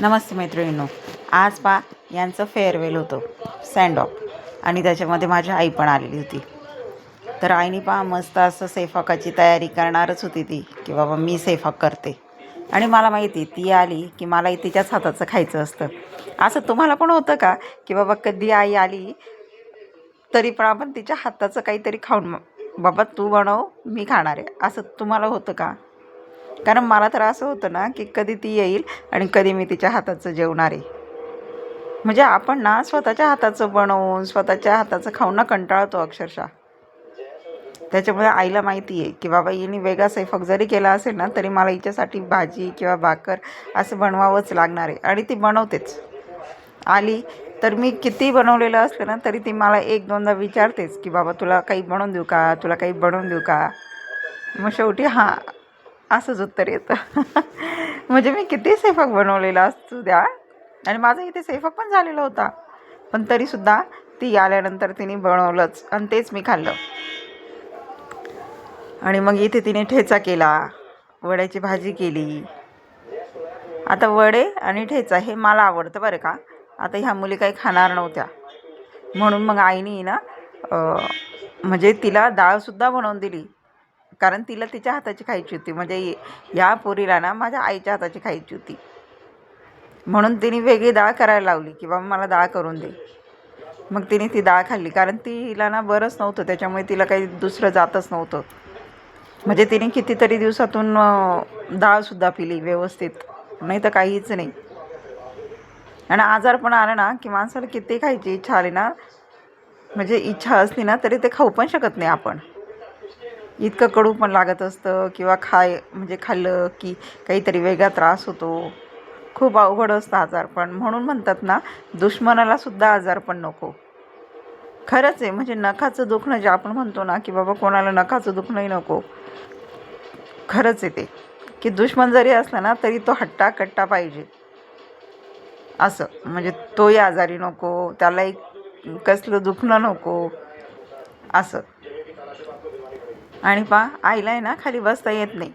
नमस्ते मैत्रिणींनो आज पा यांचं फेअरवेल होतं. सँड ऑफ आणि त्याच्यामध्ये माझी आई पण आलेली होती. तर आईने पा मस्त असं सेफाकाची तयारी करणारच होती ती की बाबा मी सेफाक करते. आणि मला माहिती ती आली की मला तिच्याच हाताचं खायचं असतं. असं तुम्हाला पण होतं का की बाबा कधी आई आली तरी पण आपण तिच्या हाताचं काहीतरी खाऊन बाबा तू बनव मी खाणार आहे. असं तुम्हाला होतं का? कारण मला तर असं होतं ना की कधी ती येईल आणि कधी मी तिच्या हाताचं जेवणार आहे. म्हणजे आपण ना स्वतःच्या हाताचं बनवून स्वतःच्या हाताचं खाऊन ना कंटाळतो अक्षरशः. त्याच्यामुळे आईला माहिती आहे की बाबा हिने वेगळा स्वयंपाक जरी केला असेल ना तरी मला हिच्यासाठी भाजी किंवा भाकर असं बनवावंच लागणार आहे. आणि ती बनवतेच. आली तर मी किती बनवलेलं असलं ना तरी ती मला एक दोनदा विचारतेच की बाबा तुला काही बनवून देऊ का? तुला काही बनवून देऊ का? मग शेवटी हां असंच उत्तर येतं. म्हणजे मी किती स्वयंपाक बनवलेला असतो द्या. आणि माझा इथे स्वयंपाक पण झालेला होता. पण तरीसुद्धा ती आल्यानंतर तिने बनवलंच. आणि तेच मी खाल्लं. आणि मग इथे तिने ठेचा केला. वड्याची भाजी केली. आता वडे आणि ठेचा हे मला आवडतं बरं का. आता ह्या मुली काही खाणार नव्हत्या. म्हणून मग आईने ना म्हणजे तिला डाळसुद्धा बनवून दिली. कारण तिला तिच्या हाताची खायची होती. म्हणजे या पोरीला ना माझ्या आईच्या हाताची खायची होती. म्हणून तिने वेगळी डाळ करायला लावली की बाबा मला डाळ करून दे. मग तिने ती डाळ खाल्ली. कारण तिला ना बरंच नव्हतं. त्याच्यामुळे तिला काही दुसरं जातच नव्हतं. म्हणजे तिने कितीतरी दिवसातून डाळसुद्धा पिली व्यवस्थित. नाही तर काहीच नाही. आणि आजार पण आला ना की माणसाला किती खायची इच्छा आली ना म्हणजे इच्छा असली ना तरी ते खाऊ पण शकत नाही आपण. इतकं कडू पण लागत असतं किंवा खाय म्हणजे खाल्लं की काहीतरी वेगळा त्रास होतो. खूप अवघड असतं आजारपण म्हणून म्हणतात ना दुश्मनालासुद्धा आजारपण नको. खरंच आहे म्हणजे नखाचं दुखणं जे आपण म्हणतो ना की बाबा कोणाला नखाचं दुखणंही नको. खरंच आहे ते. की दुश्मन जरी असला ना तरी तो हट्टा कट्टा पाहिजे. असं म्हणजे तोही आजारी नको त्यालाही कसलं दुखणं नको असं. आणि पा आईला आहे ना खाली बसता येत नाही.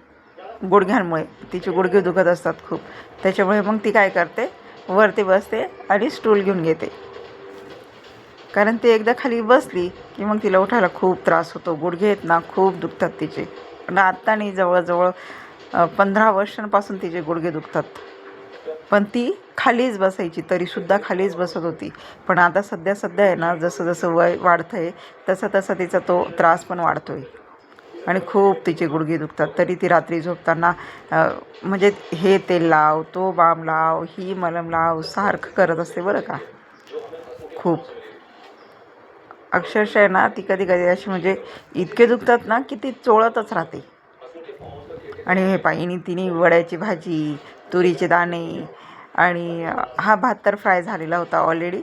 गुडघ्यांमुळे. तिचे गुडघे दुखत असतात खूप. त्याच्यामुळे मग ती काय करते? वरती बसते आणि स्टूल घेऊन घेते. कारण ती एकदा खाली बसली की मग तिला उठायला खूप त्रास होतो. गुडघे आहेत ना खूप दुखतात तिचे. पण आत्ता नाही जवळजवळ पंधरा वर्षांपासून तिचे गुडघे दुखतात. पण ती खालीच बसायची तरीसुद्धा खालीच बसत होती. पण आता सध्या सध्या आहे ना जसं जसं वय वाढतं आहे तसं तसं तिचा तो त्रास पण वाढतो आहे आणि खूप तिचे गुडघे दुखतात. तरी ती रात्री झोपताना म्हणजे हे तेल लाव तो बाम लाव ही मलम लाव सारखं करत असते बरं का. खूप. अक्षरशः आहे ना ती कधी कधी अशी म्हणजे इतके दुखतात ना की ती चोळतच राहते. आणि हे पाहिनी तिने वड्याची भाजी तुरीचे दाणे आणि हा भात तर फ्राय झालेला होता ऑलरेडी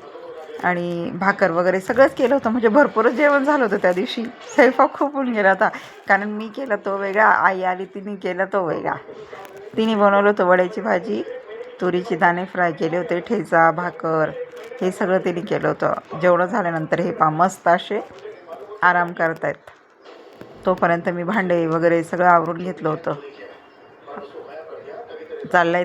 आणि भाकर वगैरे सगळंच केलं होतं. म्हणजे भरपूरच जेवण झालं होतं त्या दिवशी. स्वयंपाक खूप होऊन गेला होता. कारण मी केलं तो वेगळा आई आली तिने केला तो वेगळा. तिने बनवलं होतं वड्याची भाजी तुरीचे दाणे फ्राय केले होते ठेचा भाकर हे सगळं तिने केलं होतं. जेवढं झाल्यानंतर हे पा मस्त असे आराम करत आहेत तोपर्यंत मी भांडे वगैरे सगळं आवरून घेतलं होतं. चाललंय.